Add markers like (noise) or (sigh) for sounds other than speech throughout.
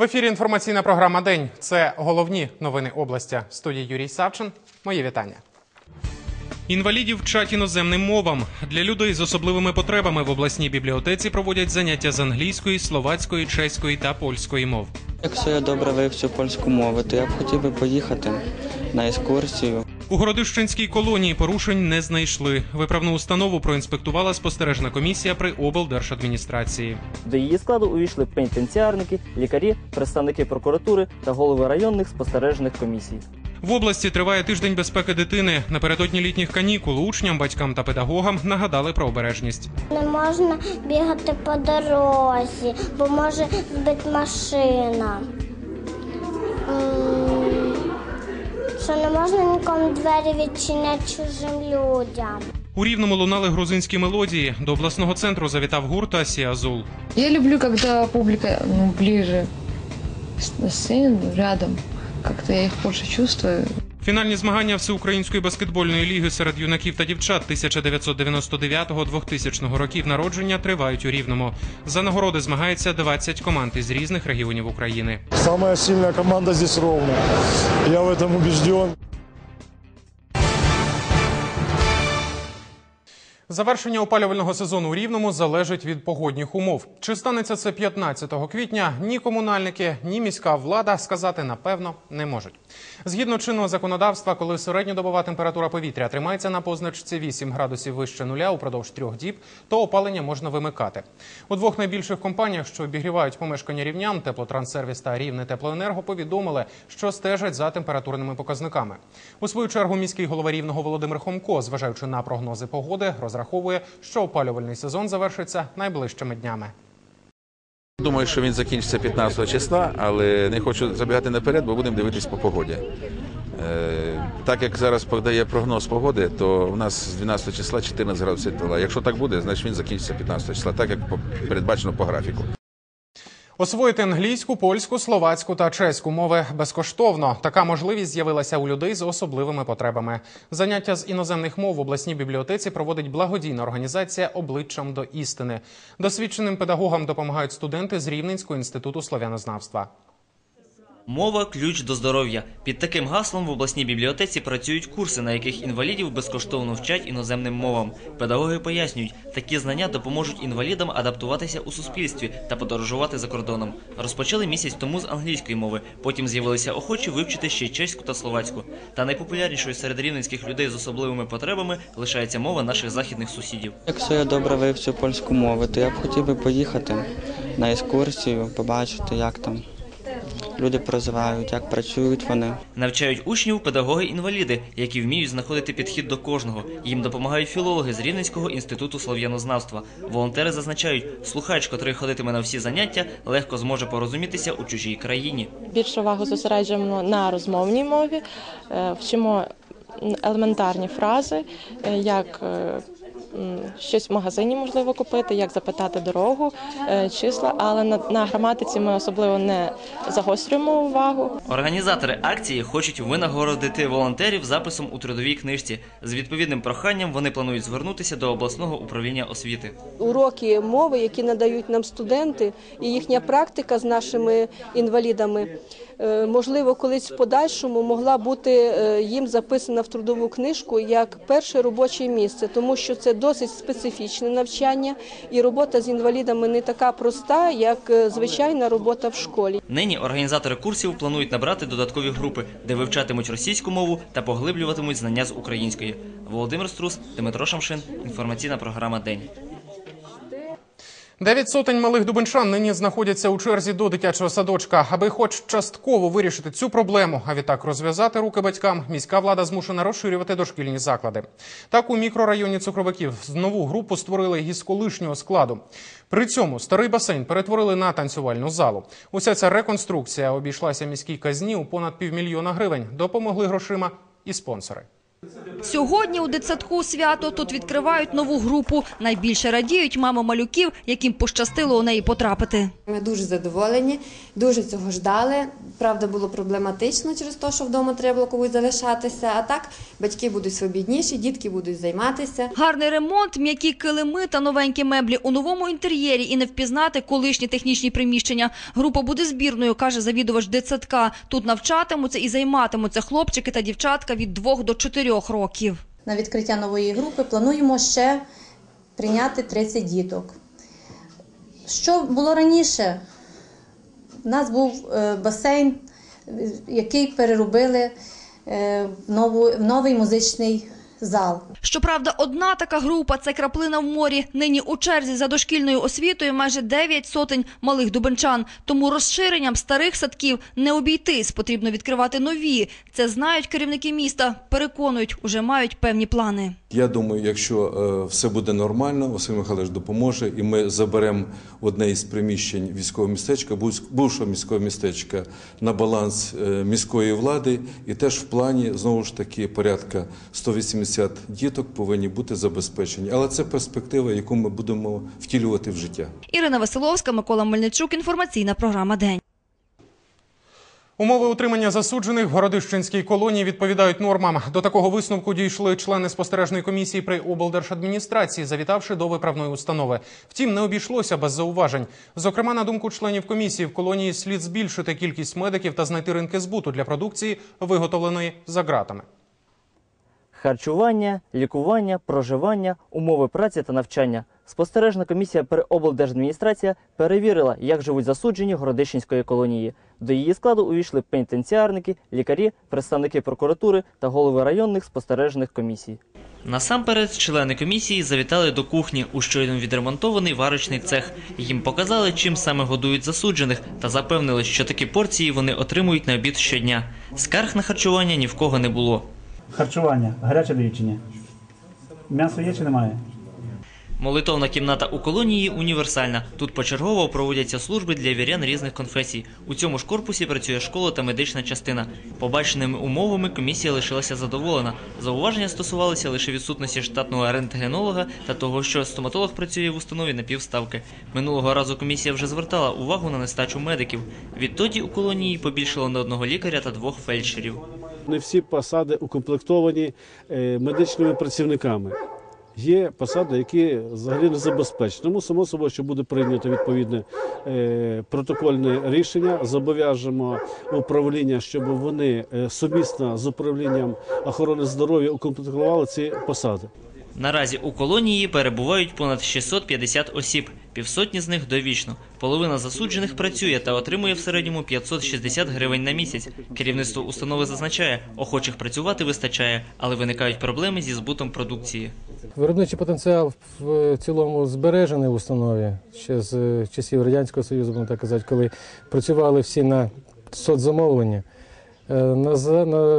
В ефірі інформаційна програма День. Це головні новини області. В студії Юрій Савчин. Мої вітання. Інвалідів вчать іноземним мовам. Для людей з особливими потребами в обласній бібліотеці проводять заняття з англійської, словацької, чеської та польської мов. Якщо я добре вивчу польську мову, то я б хотів би поїхати на екскурсію. У Городищенській колонії порушень не знайшли. Виправну установу проінспектувала спостережна комісія при облдержадміністрації. До її складу увійшли пенітенціарники, лікарі, представники прокуратури та голови районних спостережних комісій. В області триває тиждень безпеки дитини. Напередодні літніх канікул учням, батькам та педагогам нагадали про обережність. Не можна бігати по дорозі, бо може збити машина. Що не можна нікому двері відчиняти чужим людям. У рівному лунали грузинські мелодії. До обласного центру завітав гурт Асія Азул. Я люблю, коли публіка ну, ближе на сцені, рядом. Как-то я їх більше чувствую. Фінальні змагання всеукраїнської баскетбольної ліги серед юнаків та дівчат 1999-2000 років народження тривають у рівному. За нагороди змагається 20 команд із різних регіонів України. Саме сильна команда здесь ровно. Я в цьому убежден. Завершення опалювального сезону у Рівному залежить від погодних умов. Чи станеться це 15 квітня? Ні комунальники, ні міська влада сказати напевно не можуть. Згідно чинного законодавства, коли середньодобова температура повітря тримається на позначці 8 градусів вище нуля упродовж трьох діб, то опалення можна вимикати. У двох найбільших компаніях, що обігрівають помешкання рівнян, теплотранссервіс та рівне теплоенерго, повідомили, що стежать за температурними показниками. У свою чергу міський голова рівного Володимир Хомко, зважаючи на прогнози погоди, розраховує, що опалювальний сезон завершиться найближчими днями. Думаю, що він закінчиться 15 числа, але не хочу забігати наперед, бо будемо дивитись по погоді. Е, так як зараз подає прогноз погоди, то у нас з 12 числа 14 градусів тепла. Якщо так буде, значить він закінчиться 15 числа, так як передбачено по графіку. Освоїти англійську, польську, словацьку та чеську мови безкоштовно. Така можливість з'явилася у людей з особливими потребами. Заняття з іноземних мов в обласній бібліотеці проводить благодійна організація Обличчям до істини. Досвідченим педагогам допомагають студенти з Рівненського інституту слов'янознавства. Мова ключ до здоров'я. Під таким гаслом в обласній бібліотеці працюють курси, на яких інвалідів безкоштовно вчать іноземним мовам. Педагоги пояснюють, такі знання допоможуть інвалідам адаптуватися у суспільстві та подорожувати за кордоном. Розпочали місяць тому з англійської мови. Потім з'явилися охочі вивчити ще й чеську та словацьку. Та найпопулярнішою серед рівненських людей з особливими потребами лишається мова наших західних сусідів. Якщо я добре вивчу польську мову, то я б хотів би поїхати на екскурсію, побачити, як там люди проживають, як працюють вони. Навчають учнів педагоги-інваліди, які вміють знаходити підхід до кожного. Їм допомагають філологи з Рівненського інституту слов'янознавства. Волонтери зазначають, слухач, котрий ходитиме на всі заняття, легко зможе порозумітися у чужій країні. більше увагу зосереджуємо на розмовній мові, е, вчимо елементарні фрази, е, як е, щось в магазині можливо купити, як запитати дорогу, е, числа, але на, на граматиці ми особливо не загострюємо увагу. Організатори акції хочуть винагородити волонтерів записом у трудовій книжці. З відповідним проханням вони планують звернутися до обласного управління освіти. уроки мови, які надають нам студенти, і їхня практика з нашими інвалідами, можливо, колись в подальшому могла бути е, їм записана в трудову книжку як перше робоче місце, тому що це досить специфічне навчання, і робота з інвалідами не така проста, як е, звичайна робота в школі. Нині організатори курсів планують набрати додаткові групи, де вивчатимуть російську мову та поглиблюватимуть знання з української. Володимир Струс, Дмитро Шамшин. Інформаційна програма День. Дев'ять сотень малих дубенчан нині знаходяться у черзі до дитячого садочка. Аби хоч частково вирішити цю проблему, а відтак розв'язати руки батькам, міська влада змушена розширювати дошкільні заклади. Так у мікрорайоні цукровиків нову групу створили із колишнього складу. При цьому старий басейн перетворили на танцювальну залу. Уся ця реконструкція обійшлася міській казні у понад півмільйона гривень. Допомогли грошима і спонсори. Сьогодні у дитсадку свято тут відкривають нову групу. Найбільше радіють мами малюків, яким пощастило у неї потрапити. Ми дуже задоволені, дуже цього ждали. Правда, було проблематично через те, що вдома треба було комусь залишатися. А так батьки будуть свобідніші, дітки будуть займатися. Гарний ремонт, м'які килими та новенькі меблі у новому інтер'єрі і не впізнати колишні технічні приміщення. Група буде збірною, каже завідувач дитсадка. Тут навчатимуться і займатимуться хлопчики та дівчатка від 2 до 4 років. На відкриття нової групи плануємо ще прийняти 30 діток. Що було раніше? У нас був е, басейн, який переробили е, в новий музичний зал. Щоправда, одна така група – це краплина в морі. Нині у черзі за дошкільною освітою майже 9 сотень малих дубенчан. Тому розширенням старих садків не обійтись. Потрібно відкривати нові. Це знають керівники міста. Переконують, уже мають певні плани. Я думаю, якщо е, все буде нормально, Василь Михайлович допоможе, і ми заберемо одне із приміщень військового містечка, був- бувшого міського містечка, на баланс е, міської влади, і теж в плані знову ж таки порядка 180 діток повинні бути забезпечені. Але це перспектива, яку ми будемо втілювати в життя. Ірина Василовська, Микола Мельничук. Інформаційна програма «День». Умови утримання засуджених в Городищенській колонії відповідають нормам. До такого висновку дійшли члени спостережної комісії при облдержадміністрації, завітавши до виправної установи. Втім, не обійшлося без зауважень. Зокрема, на думку членів комісії, в колонії слід збільшити кількість медиків та знайти ринки збуту для продукції, виготовленої за ґратами. Харчування, лікування, проживання, умови праці та навчання. Спостережна комісія при облдержадміністрація перевірила, як живуть засуджені Городищенської колонії. До її складу увійшли пенітенціарники, лікарі, представники прокуратури та голови районних спостережних комісій. Насамперед, члени комісії завітали до кухні у щойно відремонтований варочний цех. Їм показали, чим саме годують засуджених, та запевнили, що такі порції вони отримують на обід щодня. Скарг на харчування ні в кого не було. Харчування. Гаряче дають чи ні? М'ясо є чи немає? Молитовна кімната у колонії універсальна. Тут почергово проводяться служби для вірян різних конфесій. У цьому ж корпусі працює школа та медична частина. Побаченими умовами комісія лишилася задоволена. Зауваження стосувалися лише відсутності штатного рентгенолога та того, що стоматолог працює в установі на півставки. Минулого разу комісія вже звертала увагу на нестачу медиків. Відтоді у колонії побільшало на одного лікаря та двох фельдшерів. Не всі посади укомплектовані е, медичними працівниками. Є посади, які взагалі не забезпечені. Тому само собою, що буде прийнято відповідне е, протокольне рішення, зобов'яжемо управління, щоб вони е, сумісно з управлінням охорони здоров'я укомплектували ці посади. Наразі у колонії перебувають понад 650 осіб. Півсотні з них довічно. Половина засуджених працює та отримує в середньому 560 гривень на місяць. Керівництво установи зазначає, охочих працювати вистачає, але виникають проблеми зі збутом продукції. Виробничий потенціал в цілому збережений в установі ще з е, часів Радянського Союзу, будемо так казати, коли працювали всі на соцзамовлення. Е, На,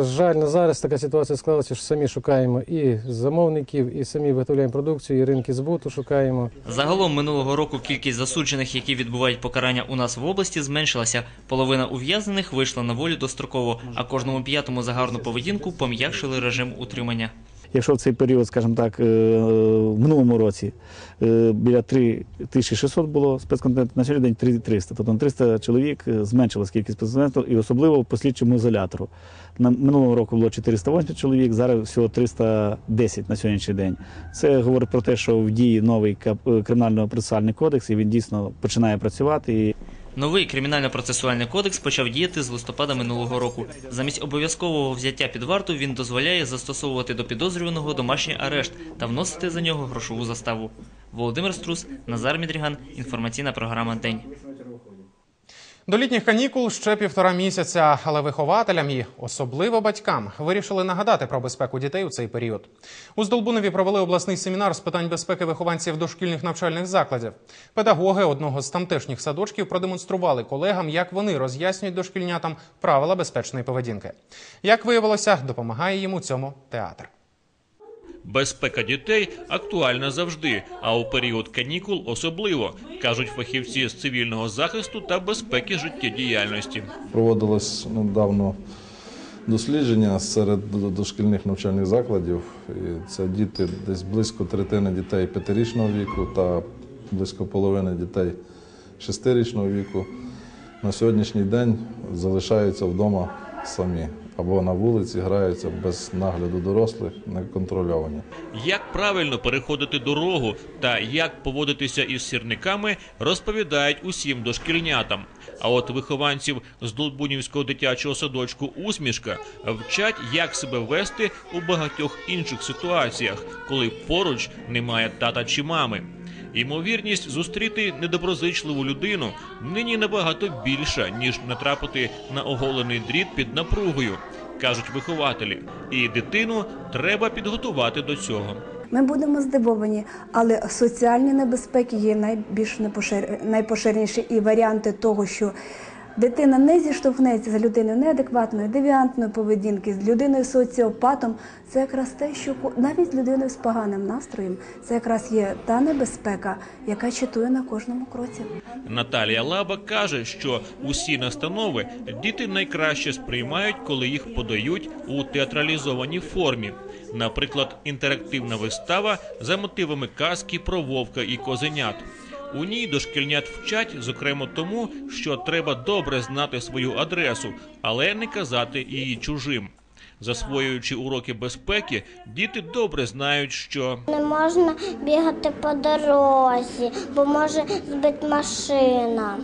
жаль, на зараз така ситуація склалася, що самі шукаємо і замовників, і самі виготовляємо продукцію, і ринки збуту шукаємо. Загалом минулого року кількість засуджених, які відбувають покарання у нас в області, зменшилася. Половина ув'язнених вийшла на волю достроково, а кожному п'ятому за гарну поведінку пом'якшили режим утримання. Якщо в цей період, скажімо так, е, в минулому році е, біля 3600 було спецконтенту, на сьогодні день 3300. Тобто на 300 чоловік е, зменшилась кількість спецконтенту і особливо по слідчому ізолятору. На минулого року було 408 чоловік, зараз всього 310 на сьогоднішній день. Це говорить про те, що в дії новий е, кримінально-процесуальний кодекс і він дійсно починає працювати. Новий кримінально-процесуальний кодекс почав діяти з листопада минулого року. Замість обов'язкового взяття під варту він дозволяє застосовувати до підозрюваного домашній арешт та вносити за нього грошову заставу. Володимир Струс, Назар Мідріган. Інформаційна програма День. До літніх канікул ще півтора місяця, але вихователям і особливо батькам вирішили нагадати про безпеку дітей у цей період. У Здолбунові провели обласний семінар з питань безпеки вихованців дошкільних навчальних закладів. Педагоги одного з тамтешніх садочків продемонстрували колегам, як вони роз'яснюють дошкільнятам правила безпечної поведінки. Як виявилося, допомагає їм у цьому театр. Безпека дітей актуальна завжди, а у період канікул особливо, кажуть фахівці з цивільного захисту та безпеки життєдіяльності. Проводилось недавно дослідження серед дошкільних навчальних закладів. І це діти десь близько третини дітей п'ятирічного віку та близько половини дітей шестирічного віку на сьогоднішній день залишаються вдома самі або на вулиці граються без нагляду дорослих, неконтрольовані. Як правильно переходити дорогу та як поводитися із сірниками, розповідають усім дошкільнятам. А от вихованців з Долбунівського дитячого садочку Усмішка вчать, як себе вести у багатьох інших ситуаціях, коли поруч немає тата чи мами. Ймовірність зустріти недоброзичливу людину нині набагато більша, ніж натрапити на оголений дріт під напругою, кажуть вихователі. І дитину треба підготувати до цього. Ми будемо здивовані, але соціальні небезпеки є найбільш непошир- найпоширеніші і варіанти того, що дитина не зіштовхнеться з людиною неадекватної, девіантної поведінки, з людиною соціопатом. Це якраз те, що навіть людиною з поганим настроєм, це якраз є та небезпека, яка читує на кожному кроці. Наталія Лаба каже, що усі настанови діти найкраще сприймають, коли їх подають у театралізованій формі. Наприклад, інтерактивна вистава за мотивами казки про вовка і козенят. У ній дошкільнят вчать, зокрема тому, що треба добре знати свою адресу, але не казати її чужим. Засвоюючи уроки безпеки, діти добре знають, що Не можна бігати по дорозі, бо може збити машина.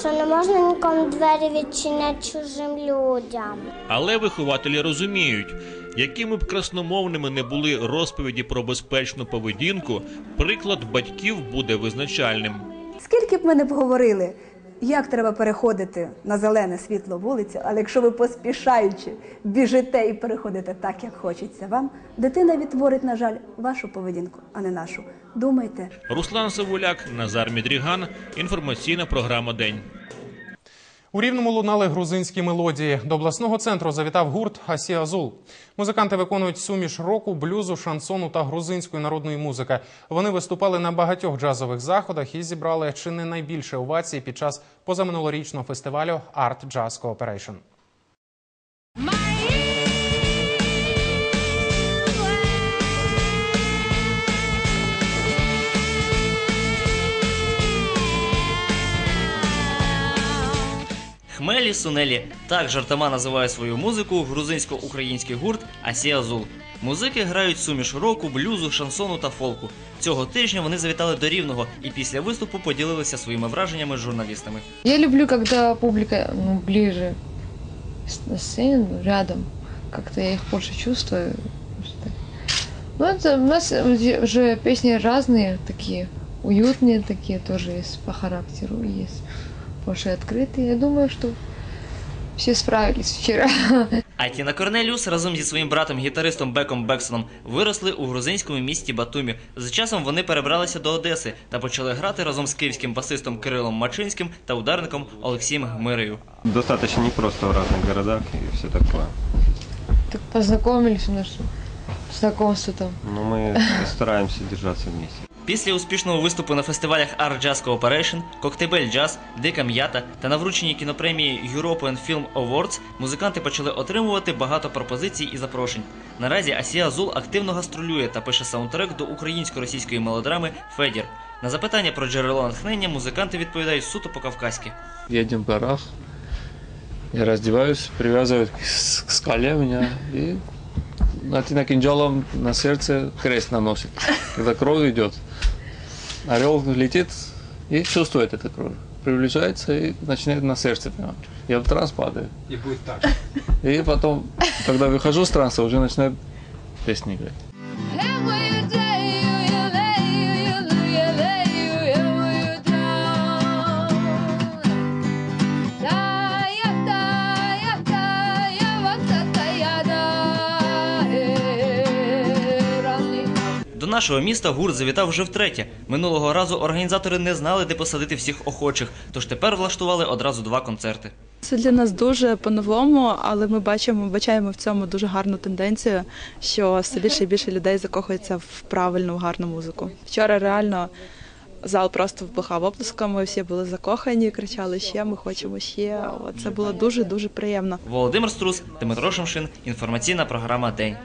Що не можна нікому двері відчиняти чужим людям. Але вихователі розуміють, якими б красномовними не були розповіді про безпечну поведінку, приклад батьків буде визначальним. Скільки б ми не поговорили, як треба переходити на зелене світло вулицю, але якщо ви поспішаючи біжите і переходите так, як хочеться вам, дитина відтворить, на жаль, вашу поведінку, а не нашу. Думайте. Руслан Савуляк, Назар Мідріган. Інформаційна програма День. У Рівному лунали грузинські мелодії. До обласного центру завітав гурт Асі Азул. Музиканти виконують суміш року, блюзу, шансону та грузинської народної музики. Вони виступали на багатьох джазових заходах і зібрали чи не найбільше овацій під час позаминулорічного фестивалю Art Jazz Cooperation. Хмелі Сунелі так жартома називає свою музику грузинсько-український гурт Асія Зул. Музики грають суміш року, блюзу, шансону та фолку. Цього тижня вони завітали до Рівного і після виступу поділилися своїми враженнями з журналістами. Я люблю, когда публика ну, ближе с- на сцене, ну, рядом. Как-то я их больше чувствую. Ну, это у нас уже песни разные такие, уютные такие тоже есть по характеру, есть больше открытые. Я думаю, что все справились вчера. А Тіна Корнеліус разом зі своїм братом гітаристом Беком Бексоном виросли у грузинському місті Батумі. З часом вони перебралися до Одеси та почали грати разом з київським басистом Кирилом Мачинським та ударником Олексієм Гмирею. Достаточно непросто в разных городах и все такое. Так познакомились у нас знакомство там. Но мы стараемся держаться вместе. Після успішного виступу на фестивалях Art Jazz Cooperation, Коктебель Jazz, Дика М'ята та на врученні кінопремії European Film Awards музиканти почали отримувати багато пропозицій і запрошень. Наразі Асія Зул активно гастролює та пише саундтрек до українсько-російської мелодрами Федір. На запитання про джерело натхнення музиканти відповідають суто по-кавказьки. едем в горах, я раздеваюсь, привязывают к, с- к скале меня и Атина кинжалом на сердце крест наносит. Когда кровь идет, орел летит и чувствует эту кровь. Приближается и начинает на сердце прямо. Я в транс падаю. И будет так. И потом, когда выхожу с транса, уже начинаю песни играть. Нашого міста гурт завітав вже втретє. Минулого разу організатори не знали, де посадити всіх охочих, тож тепер влаштували одразу два концерти. Це для нас дуже по-новому, але ми бачимо, бачаємо в цьому дуже гарну тенденцію, що все більше і більше людей закохується в правильну, гарну музику. Вчора реально зал просто вбухав оплесками, всі були закохані, кричали ще, ми хочемо ще. Це було дуже-дуже приємно. Володимир Струс, Дмитро Шумшин, інформаційна програма День.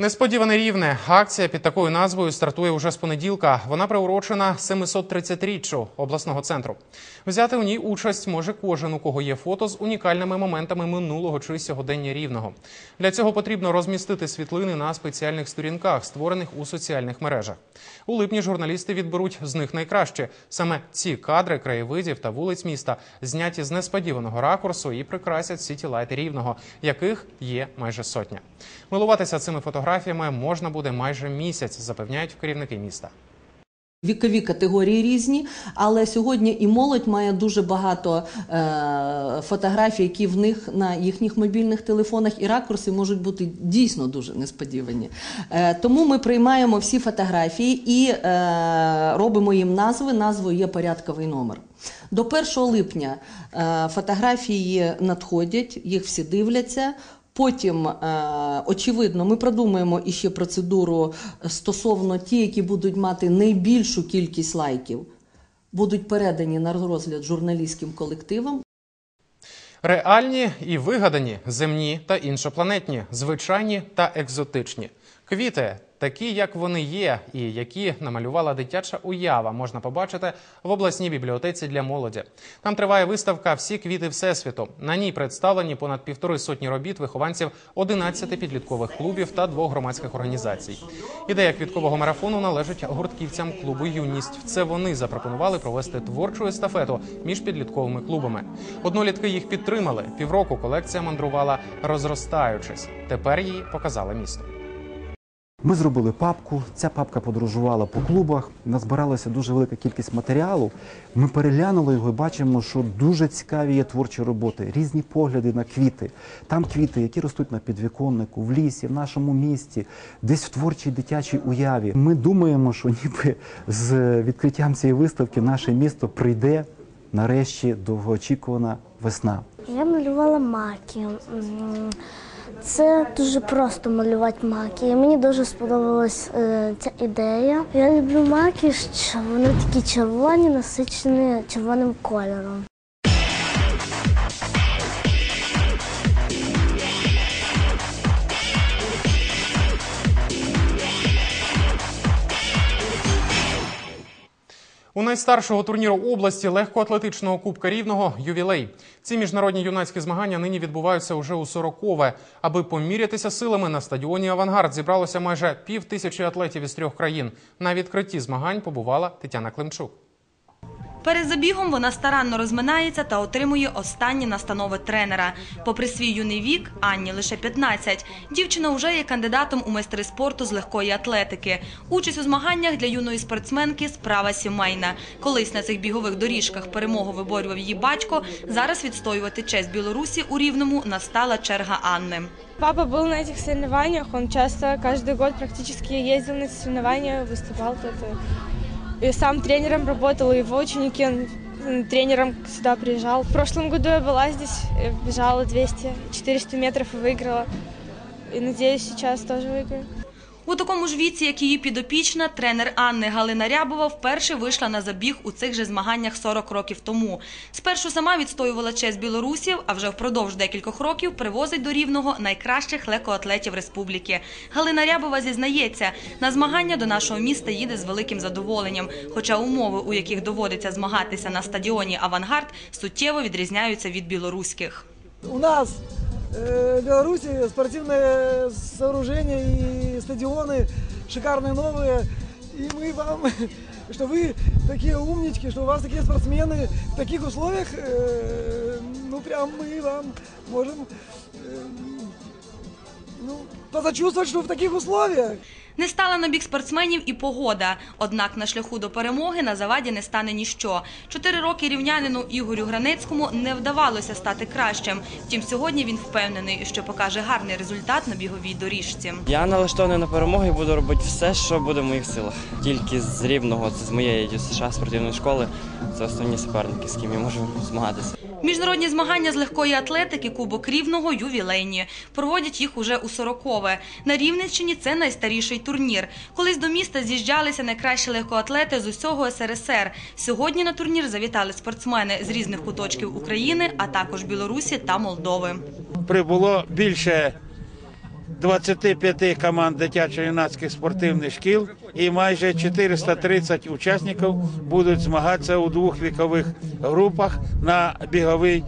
Несподіване рівне. Акція під такою назвою стартує уже з понеділка. Вона приурочена 730-річчю обласного центру. Взяти у ній участь може кожен, у кого є фото з унікальними моментами минулого чи сьогодення рівного. Для цього потрібно розмістити світлини на спеціальних сторінках, створених у соціальних мережах. У липні журналісти відберуть з них найкраще. Саме ці кадри краєвидів та вулиць міста зняті з несподіваного ракурсу і прикрасять сіті-лайти рівного, яких є майже сотня. Милуватися цими фотографіями можна буде майже місяць, запевняють керівники міста. Вікові категорії різні, але сьогодні і молодь має дуже багато е, фотографій, які в них на їхніх мобільних телефонах, і ракурси можуть бути дійсно дуже несподівані. Е, тому ми приймаємо всі фотографії і е, робимо їм назви. Назвою є порядковий номер. До 1 липня е, фотографії надходять, їх всі дивляться. Потім, е, очевидно, ми продумаємо іще процедуру стосовно ті, які будуть мати найбільшу кількість лайків, будуть передані на розгляд журналістським колективам. Реальні і вигадані, земні та іншопланетні, звичайні та екзотичні. Квіти, такі як вони є, і які намалювала дитяча уява, можна побачити в обласній бібліотеці для молоді. Там триває виставка Всі квіти всесвіту. На ній представлені понад півтори сотні робіт вихованців 11 підліткових клубів та двох громадських організацій. Ідея квіткового марафону належить гуртківцям клубу Юність. Це вони запропонували провести творчу естафету між підлітковими клубами. Однолітки їх підтримали. Півроку колекція мандрувала розростаючись. Тепер її показали місто. Ми зробили папку. Ця папка подорожувала по клубах. Назбиралася дуже велика кількість матеріалу. Ми переглянули його і бачимо, що дуже цікаві є творчі роботи, різні погляди на квіти. Там квіти, які ростуть на підвіконнику, в лісі, в нашому місті, десь в творчій дитячій уяві. Ми думаємо, що ніби з відкриттям цієї виставки наше місто прийде нарешті довгоочікувана весна. Я малювала маки. Це дуже просто малювати маки. Мені дуже сподобалась е, ця ідея. Я люблю маки, що вони такі червоні, насичені червоним кольором. У найстаршого турніру області легкоатлетичного кубка рівного ювілей. Ці міжнародні юнацькі змагання нині відбуваються уже у 40-ве. Аби помірятися силами на стадіоні Авангард зібралося майже пів тисячі атлетів із трьох країн. На відкритті змагань побувала Тетяна Климчук. Перед забігом вона старанно розминається та отримує останні настанови тренера. Попри свій юний вік, Анні лише 15. Дівчина вже є кандидатом у майстри спорту з легкої атлетики. Участь у змаганнях для юної спортсменки справа сімейна. Колись на цих бігових доріжках перемогу виборював її батько. Зараз відстоювати честь Білорусі у Рівному настала черга Анни. Папа был на этих соревнованиях, он часто, каждый год практически ездил на эти соревнования, выступал тут. И сам тренером работал, и его ученики, тренером сюда приезжал. В прошлом году я была здесь, э, бежала 200-400 метров и выиграла. И надеюсь, сейчас тоже выиграю. У такому ж віці, як її підопічна, тренер Анни Галина Рябова вперше вийшла на забіг у цих же змаганнях 40 років тому. Спершу сама відстоювала честь білорусів, а вже впродовж декількох років привозить до рівного найкращих легкоатлетів республіки. Галина Рябова зізнається, на змагання до нашого міста їде з великим задоволенням. Хоча умови, у яких доводиться змагатися на стадіоні Авангард, суттєво відрізняються від білоруських. У нас Беларуси спортивное сооружение и стадионы шикарные новые. И мы вам, (laughs) что вы такие умнички, что у вас такие спортсмены в таких условиях, э, ну прям мы вам можем э, ну, позачувствовать, что в таких условиях. Не стала на бік спортсменів і погода. Однак на шляху до перемоги на заваді не стане ніщо. Чотири роки рівнянину Ігорю Гранецькому не вдавалося стати кращим. Втім, сьогодні він впевнений, що покаже гарний результат на біговій доріжці. Я налаштований на перемогу і буду робити все, що буде в моїх силах. Тільки з рівного, це з моєї США спортивної школи. Це основні суперники, з ким я можу змагатися. Міжнародні змагання з легкої атлетики Кубок Рівного ювілейні. Проводять їх уже у сорокове. На Рівненщині це найстаріший турнір. Колись до міста з'їжджалися найкращі легкоатлети з усього СРСР. Сьогодні на турнір завітали спортсмени з різних куточків України, а також Білорусі та Молдови. прибуло більше 25 команд дитячо-юнацьких спортивних шкіл і майже 430 учасників будуть змагатися у двох вікових групах на бігових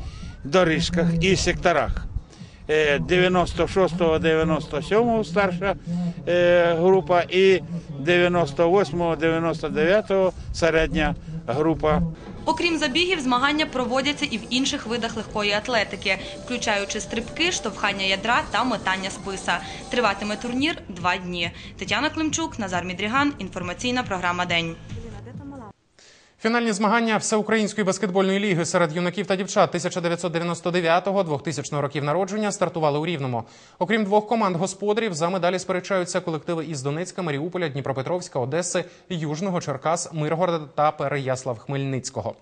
доріжках і секторах. Е, 96-97 старша е, група і 98-99 середня група. Окрім забігів, змагання проводяться і в інших видах легкої атлетики, включаючи стрибки, штовхання ядра та метання списа. Триватиме турнір два дні. Тетяна Климчук, Назар Мідріган. Інформаційна програма День. Фінальні змагання Всеукраїнської баскетбольної ліги серед юнаків та дівчат 1999-2000 років народження стартували у Рівному. Окрім двох команд господарів, за медалі сперечаються колективи із Донецька, Маріуполя, Дніпропетровська, Одеси, Южного, Черкас, Миргорода та Переяслав Хмельницького.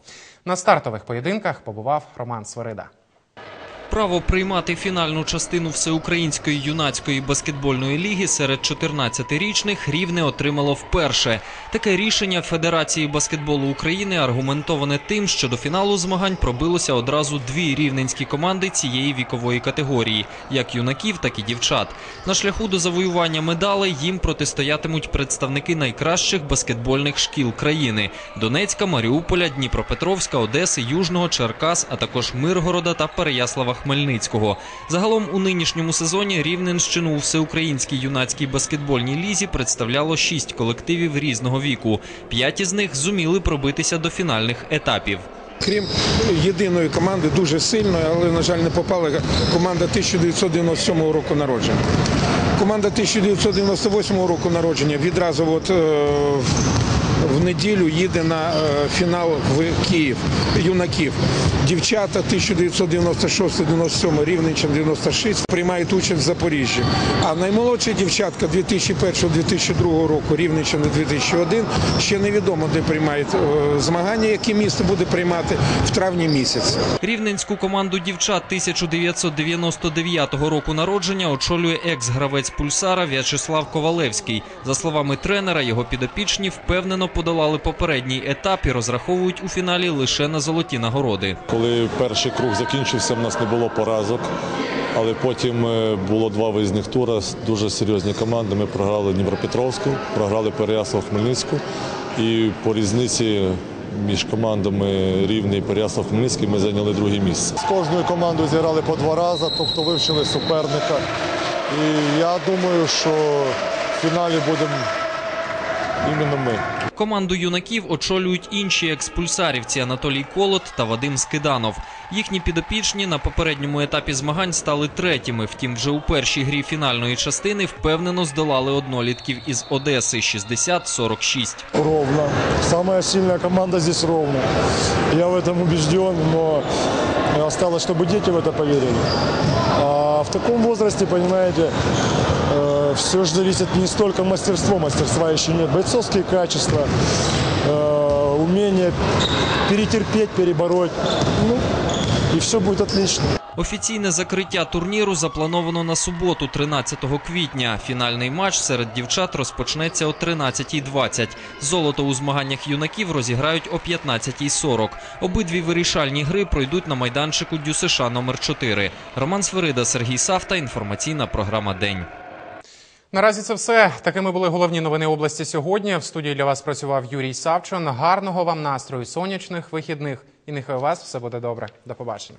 На стартових поєдинках побував Роман Свирида. Право приймати фінальну частину всеукраїнської юнацької баскетбольної ліги серед 14-річних рівне отримало вперше. Таке рішення Федерації баскетболу України аргументоване тим, що до фіналу змагань пробилося одразу дві рівненські команди цієї вікової категорії, як юнаків, так і дівчат. На шляху до завоювання медалей їм протистоятимуть представники найкращих баскетбольних шкіл країни: Донецька, Маріуполя, Дніпропетровська, Одеси, Южного, Черкас, а також Миргорода та Переяслава Хмельницького. Загалом у нинішньому сезоні Рівненщину у всеукраїнській юнацькій баскетбольній лізі представляло шість колективів різного віку. П'ять із них зуміли пробитися до фінальних етапів. Крім єдиної команди, дуже сильної, але, на жаль, не попала команда 1997 року народження. Команда 1998 року народження відразу от, е, в неділю їде на е, фінал в Київ юнаків. Дівчата 1996-97, Рівненщина 96 приймають участь в Запоріжжі. А наймолодша дівчатка 2001-2002 року, Рівненщина 2001, ще невідомо, де приймають е, змагання, яке місто буде приймати в травні місяці. Рівненську команду дівчат 1999 року народження очолює екс-гравець пульсара В'ячеслав Ковалевський. За словами тренера, його підопічні впевнено подолали попередній етап і розраховують у фіналі лише на золоті нагороди. Коли перший круг закінчився, в нас не було поразок, але потім е, було два виїзних тури, дуже серйозні команди. Ми програли Дніпропетровську, програли Переяслав Хмельницьку і по різниці між командами Рівне і Переяслав Хмельницький ми зайняли друге місце. З кожною командою зіграли по два рази, тобто вивчили суперника. І я думаю, що в фіналі будемо іменно ми. Команду юнаків очолюють інші експульсарівці Анатолій Колот та Вадим Скиданов. Їхні підопічні на попередньому етапі змагань стали третіми. Втім, вже у першій грі фінальної частини впевнено здолали однолітків із Одеси 60-46. Ровно. Самая сильная команда здесь ровно. Я в этом убежден, но осталось, чтобы дети в это поверили. А в таком возрасте, понимаете, все же зависит не столько мастерство, мастерства еще нет, бойцовские качества, э, умение перетерпеть, перебороть. Ну, и все будет отлично. Офіційне закриття турніру заплановано на суботу, 13 квітня. Фінальний матч серед дівчат розпочнеться о 13.20. Золото у змаганнях юнаків розіграють о 15.40. Обидві вирішальні гри пройдуть на майданчику ДЮСШ номер 4 Роман Сверида, Сергій Савта. Інформаційна програма День. Наразі це все. Такими були головні новини області сьогодні. В студії для вас працював Юрій Савчин. Гарного вам настрою, сонячних вихідних. І нехай у вас все буде добре. До побачення.